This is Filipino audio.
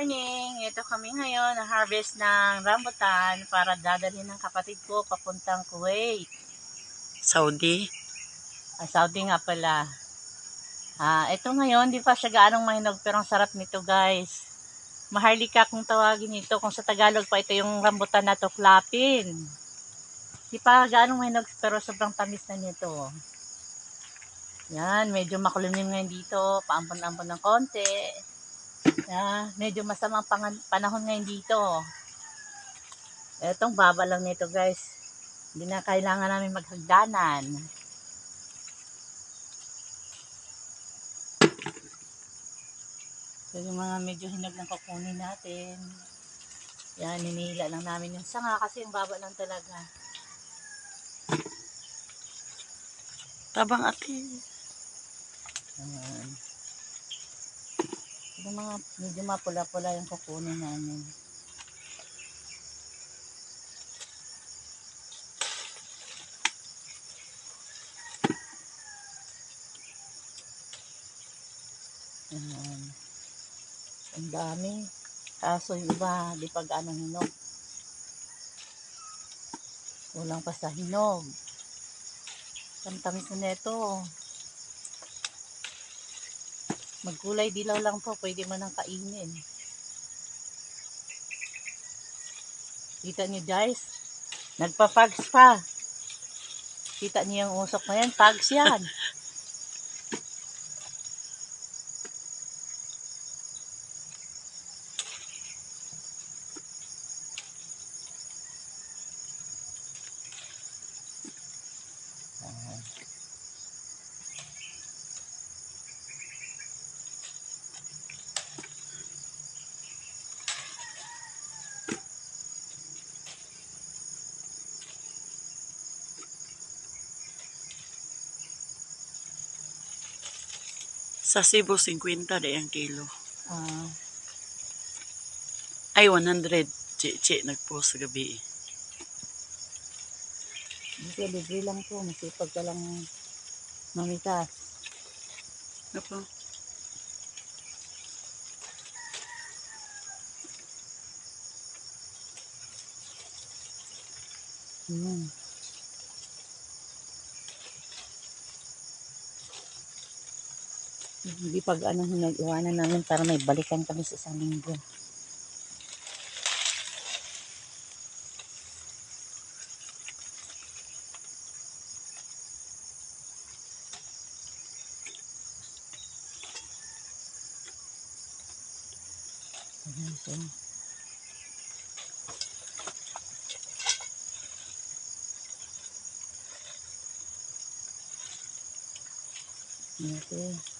morning! Ito kami ngayon, na harvest ng rambutan para dadalhin ng kapatid ko papuntang Kuwait. Saudi. Ah, Saudi nga pala. Ah, ito ngayon, di pa siya gaanong mahinog pero ang sarap nito guys. Maharlika kung tawagin ito. Kung sa Tagalog pa ito yung rambutan na tuklapin. Di pa gaanong mahinog pero sobrang tamis na nito. Yan, medyo makulimlim ngayon dito. Paampon-ampon ng konti. Ah, medyo masamang panahon ngayon dito. Etong baba lang nito guys. Hindi na kailangan namin maghagdanan. So, yung mga medyo hinog lang kukunin natin. Yan, ninila lang namin yung sanga kasi yung baba lang talaga. Tabang ate. Ayan. Yung mga medyo mapula-pula yung kukunin namin. Ayan. Ang dami. Kaso yung iba, di pa gaano hinog. Kulang pa sa hinog. Tamtamis na neto. Magkulay dilaw lang po, pwede mo nang kainin. Kita niyo guys, nagpa-fags pa. Kita niyo yung usok na yan, fags yan. Sa Cebu, 50 de ang kilo. Ah, Ay, 100. Chi-chi, nagpost sa gabi. hindi libre lang po, masipag ka lang mamitas. Ano po? Hmm. Hindi pag ano nag-iwanan namin para may balikan kami sa isang linggo. So. Okay.